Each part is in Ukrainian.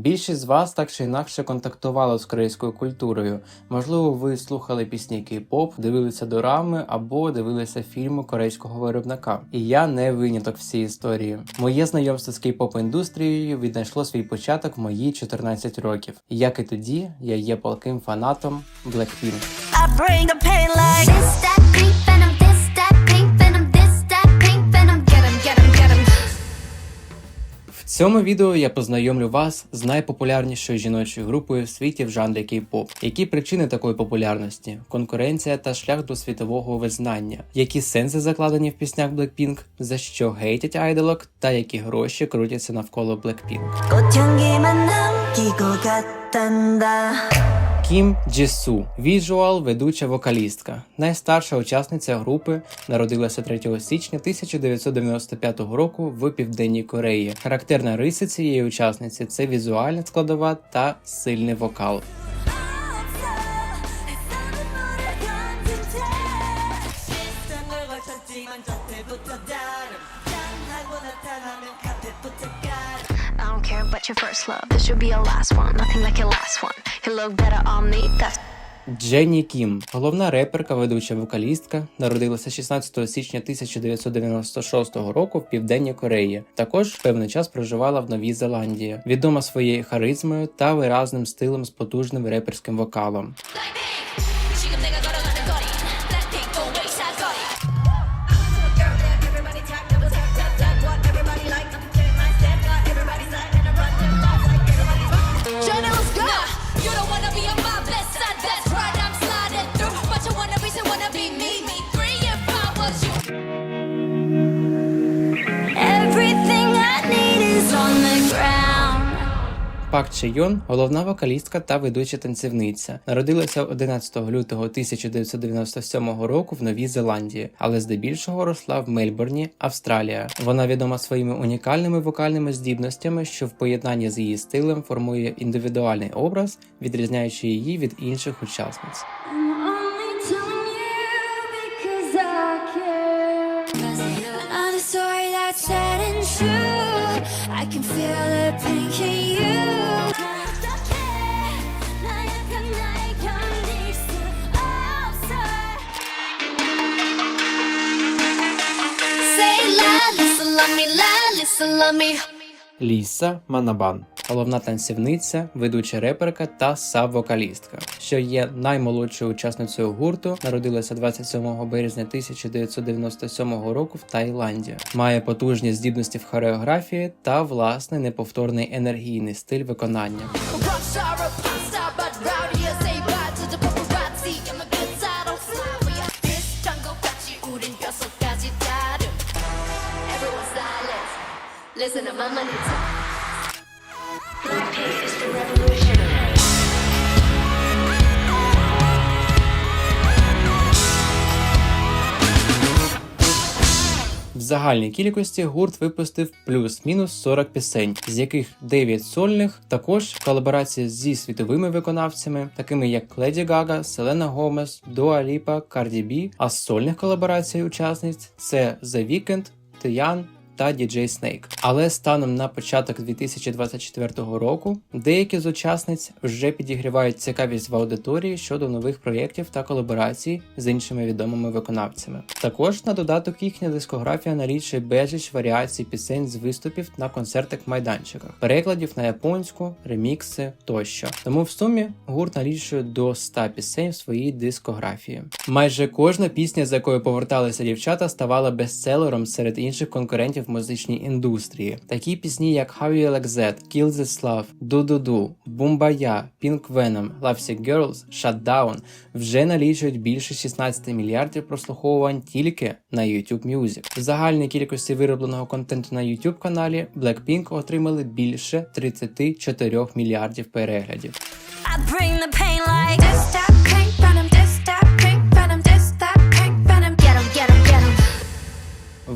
Більшість з вас так чи інакше контактували з корейською культурою. Можливо, ви слухали пісні кей-поп, дивилися дорами або дивилися фільми корейського виробника. І я не виняток в історії. Моє знайомство з кей-поп індустрією віднайшло свій початок в мої 14 років. Як і тоді, я є палким фанатом Blackpink. I bring the pain like This цьому відео я познайомлю вас з найпопулярнішою жіночою групою в світі в жанрі кей-поп. Які причини такої популярності, конкуренція та шлях до світового визнання, які сенси закладені в піснях Blackpink, за що гейтять айдолок, та які гроші крутяться навколо Blackpink. Кім джісу віжуал, ведуча вокалістка, найстарша учасниця групи, народилася 3 січня 1995 року в південній Кореї. Характерна риса цієї учасниці це візуальна складова та сильний вокал. About your first love. This should be your last one. Nothing like your last one. You look better on me. That's Дженні Кім, головна реперка, ведуча вокалістка, народилася 16 січня 1996 року в Південній Кореї. Також певний час проживала в Новій Зеландії, відома своєю харизмою та виразним стилем з потужним реперським вокалом. Пак Че Йон – головна вокалістка та ведуча танцівниця. Народилася 11 лютого 1997 року в Новій Зеландії, але здебільшого росла в Мельбурні, Австралія. Вона відома своїми унікальними вокальними здібностями, що в поєднанні з її стилем формує індивідуальний образ, відрізняючи її від інших учасниць. I care. Another Ліса Манабан, головна танцівниця, ведуча реперка та саб-вокалістка, що є наймолодшою учасницею гурту, народилася 27 березня 1997 року в Таїланді. Має потужні здібності в хореографії та власний неповторний енергійний стиль виконання. Listen to my money talk. В загальній кількості гурт випустив плюс-мінус 40 пісень, з яких 9 сольних, також колаборації зі світовими виконавцями, такими як Леді Гага, Селена Гомес, Дуа Ліпа, Карді Бі. А з сольних колаборацій учасниць це The Weeknd, Тиян та DJ Snake. Але станом на початок 2024 року деякі з учасниць вже підігрівають цікавість в аудиторії щодо нових проєктів та колаборацій з іншими відомими виконавцями. Також на додаток їхня дискографія налічує безліч варіацій пісень з виступів на концертах майданчиках, перекладів на японську, ремікси тощо. Тому в сумі гурт налічує до 100 пісень в своїй дискографії. Майже кожна пісня, з якою поверталися дівчата, ставала бестселером серед інших конкурентів музичній індустрії. Такі пісні, як How You Like That, Kill This Love, Do Do Do, Бумбая, Pink Venom, Lovesick Girls, Shutdown вже налічують більше 16 мільярдів прослуховувань тільки на YouTube Music. В загальній кількості виробленого контенту на YouTube каналі Blackpink отримали більше 34 мільярдів переглядів. I bring the pain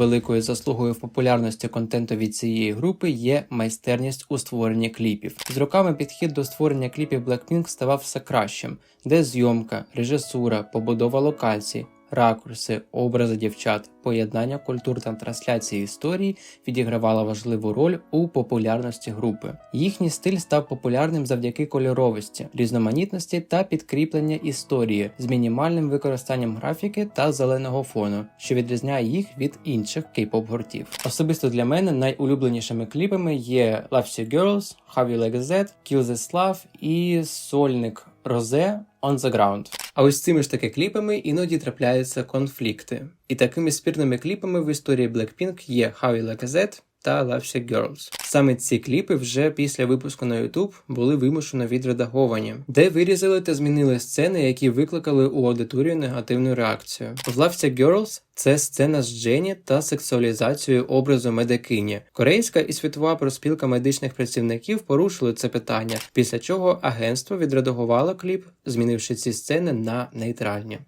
Великою заслугою в популярності контенту від цієї групи є майстерність у створенні кліпів. З роками підхід до створення кліпів Blackpink ставав все кращим, де зйомка, режисура, побудова локацій, ракурси, образи дівчат, поєднання культур та трансляції історії відігравала важливу роль у популярності групи. Їхній стиль став популярним завдяки кольоровості, різноманітності та підкріплення історії з мінімальним використанням графіки та зеленого фону, що відрізняє їх від інших кей-поп гуртів. Особисто для мене найулюбленішими кліпами є Love You Girls, How You Like That, Kill This Love і сольник Розе On The Ground. А ось цими ж таки кліпами іноді трапляються конфлікти. І такими спірними кліпами в історії Blackpink є How You Like That та Love You Girls. Саме ці кліпи вже після випуску на YouTube були вимушено відредаговані, де вирізали та змінили сцени, які викликали у аудиторію негативну реакцію. В Love You Girls це сцена з Джені та сексуалізацією образу медикині. Корейська і світова проспілка медичних працівників порушили це питання, після чого агентство відредагувало кліп, змінивши ці сцени на нейтральні.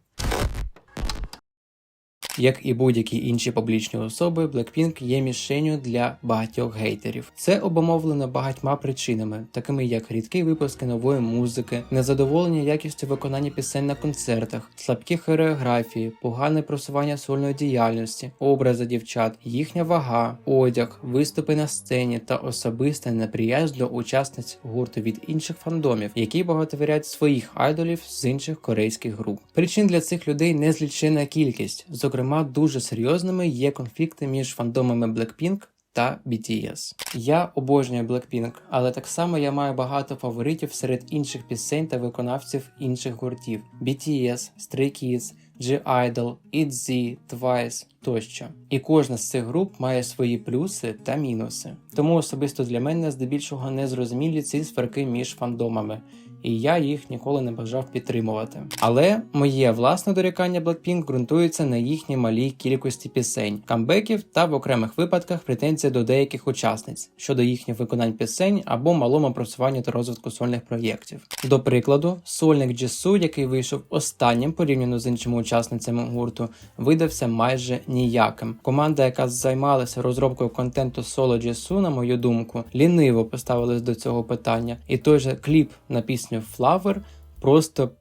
Як і будь-які інші публічні особи, Blackpink є мішенью для багатьох гейтерів. Це обумовлено багатьма причинами, такими як рідкі випуски нової музики, незадоволення якістю виконання пісень на концертах, слабкі хореографії, погане просування сольної діяльності, образи дівчат, їхня вага, одяг, виступи на сцені та особиста неприязнь до учасниць гурту від інших фандомів, які багатовірять своїх айдолів з інших корейських груп. Причин для цих людей незліченна кількість. Зокрема, дуже серйозними є конфлікти між фандомами Blackpink та BTS. Я обожнюю Blackpink, але так само я маю багато фаворитів серед інших пісень та виконавців інших гуртів: BTS, Stray Kids, G-Idol, ITZY, Twice тощо. І кожна з цих груп має свої плюси та мінуси. Тому особисто для мене здебільшого не зрозумілі ці сварки між фандомами. І я їх ніколи не бажав підтримувати. Але моє власне дорікання Blackpink ґрунтується на їхній малій кількості пісень, камбеків та в окремих випадках претензій до деяких учасниць щодо їхніх виконань пісень або малому просуванню та розвитку сольних проєктів. До прикладу, сольник Jisoo, який вийшов останнім порівняно з іншими учасницями гурту, видався майже ніяким. Команда, яка займалася розробкою контенту соло Jisoo, на мою думку, ліниво поставилась до цього питання, і той же кліп на пісню Flower просто.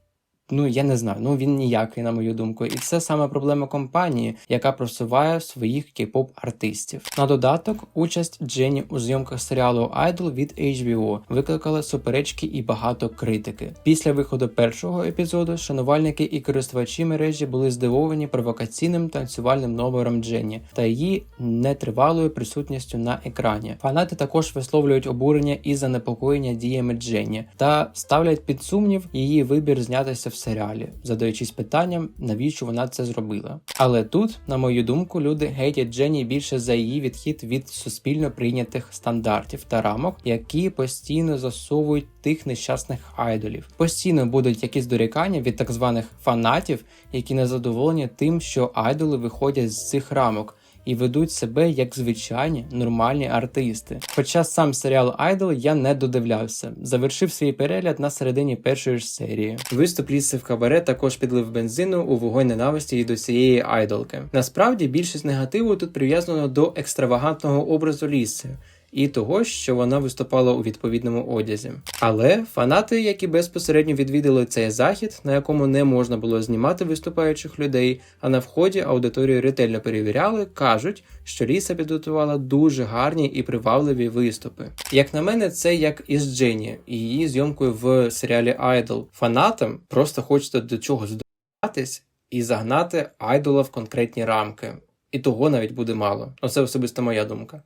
Ну, я не знаю, ну він ніякий, на мою думку. І це саме проблема компанії, яка просуває своїх кей-поп артистів. На додаток, участь Дженні у зйомках серіалу Idol від HBO викликала суперечки і багато критики. Після виходу першого епізоду шанувальники і користувачі мережі були здивовані провокаційним танцювальним номером Дженні та її нетривалою присутністю на екрані. Фанати також висловлюють обурення і занепокоєння діями Дженні та ставлять під сумнів її вибір знятися в серіалі, задаючись питанням, навіщо вона це зробила. Але тут, на мою думку, люди гейтять Дженні більше за її відхід від суспільно прийнятих стандартів та рамок, які постійно засовують тих нещасних айдолів. Постійно будуть якісь дорікання від так званих фанатів, які не задоволені тим, що айдоли виходять з цих рамок і ведуть себе як звичайні нормальні артисти. Хоча сам серіал Айдол я не додивлявся, завершив свій перегляд на середині першої ж серії. Виступ ліси в кабаре також підлив бензину у вогонь ненависті і до цієї айдолки. Насправді більшість негативу тут прив'язано до екстравагантного образу ліси. І того, що вона виступала у відповідному одязі. Але фанати, які безпосередньо відвідали цей захід, на якому не можна було знімати виступаючих людей, а на вході аудиторію ретельно перевіряли, кажуть, що Ліса підготувала дуже гарні і привабливі виступи. Як на мене, це як із Дженні і її зйомкою в серіалі Idol. Фанатам просто хочеться до чогось додатись і загнати айдола в конкретні рамки. І того навіть буде мало. Оце особисто моя думка.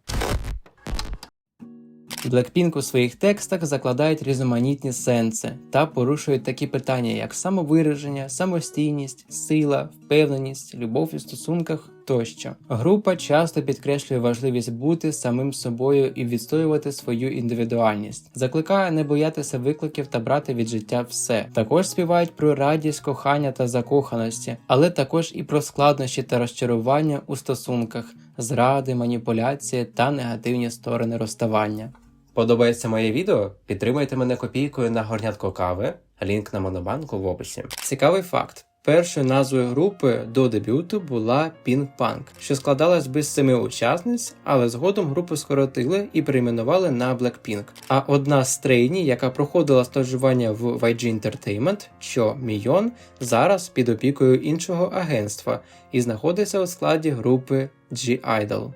Blackpink у своїх текстах закладають різноманітні сенси та порушують такі питання, як самовираження, самостійність, сила, впевненість, любов у стосунках тощо. Група часто підкреслює важливість бути самим собою і відстоювати свою індивідуальність, закликає не боятися викликів та брати від життя все. Також співають про радість, кохання та закоханості, але також і про складнощі та розчарування у стосунках, зради, маніпуляції та негативні сторони розставання. Подобається моє відео? Підтримайте мене копійкою на горнятко кави, лінк на монобанку в описі. Цікавий факт. Першою назвою групи до дебюту була Pink Punk, що складалась без семи учасниць, але згодом групу скоротили і перейменували на Blackpink. А одна з трейні, яка проходила стажування в YG Entertainment, що Мійон, зараз під опікою іншого агентства і знаходиться у складі групи G-Idol.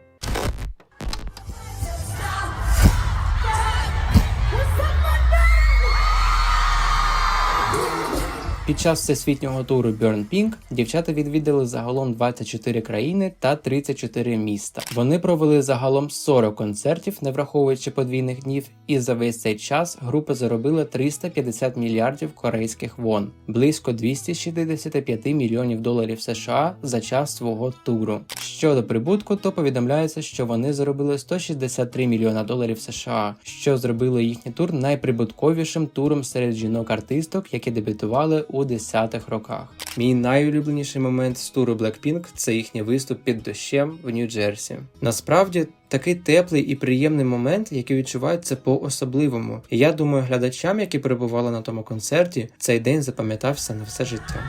Під час всесвітнього туру Burn Pink дівчата відвідали загалом 24 країни та 34 міста. Вони провели загалом 40 концертів, не враховуючи подвійних днів, і за весь цей час група заробила 350 мільярдів корейських вон, близько 265 мільйонів доларів США за час свого туру. Щодо прибутку, то повідомляється, що вони заробили 163 мільйона доларів США, що зробило їхній тур найприбутковішим туром серед жінок-артисток, які дебютували у 10-х роках. Мій найулюбленіший момент з туру Blackpink – це їхній виступ під дощем в Нью-Джерсі. Насправді. Такий теплий і приємний момент, який відчувається по-особливому. І я думаю, глядачам, які перебували на тому концерті, цей день запам'ятався на все життя.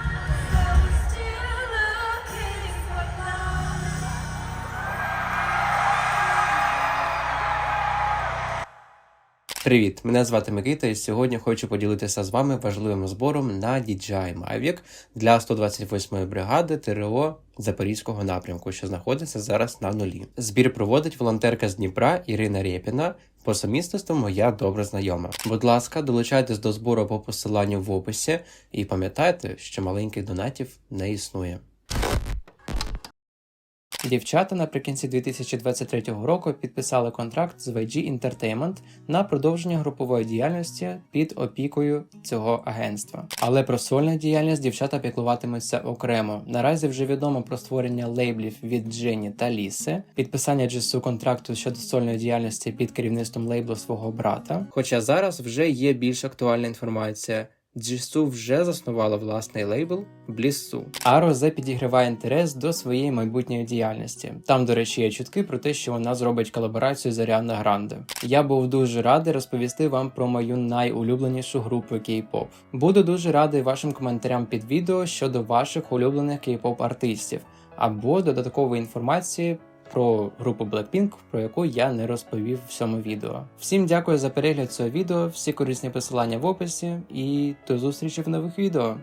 Привіт, мене звати Микита, і сьогодні хочу поділитися з вами важливим збором на DJI Mavic для 128-ї бригади ТРО Запорізького напрямку, що знаходиться зараз на нулі. Збір проводить волонтерка з Дніпра Ірина Рєпіна. По сумісництву моя добра знайома. Будь ласка, долучайтесь до збору по посиланню в описі і пам'ятайте, що маленьких донатів не існує. Дівчата наприкінці 2023 року підписали контракт з YG Entertainment на продовження групової діяльності під опікою цього агентства. Але про сольну діяльність дівчата піклуватимуться окремо. Наразі вже відомо про створення лейблів від Джені та Ліси, підписання джесу контракту щодо сольної діяльності під керівництвом лейблу свого брата. Хоча зараз вже є більш актуальна інформація. Джісу вже заснувала власний лейбл Бліссу. А Розе підігриває інтерес до своєї майбутньої діяльності. Там, до речі, є чутки про те, що вона зробить колаборацію з Аріана Гранде. Я був дуже радий розповісти вам про мою найулюбленішу групу кей-поп. Буду дуже радий вашим коментарям під відео щодо ваших улюблених кей-поп артистів або додаткової інформації про групу Blackpink, про яку я не розповів в цьому відео. Всім дякую за перегляд цього відео, всі корисні посилання в описі і до зустрічі в нових відео.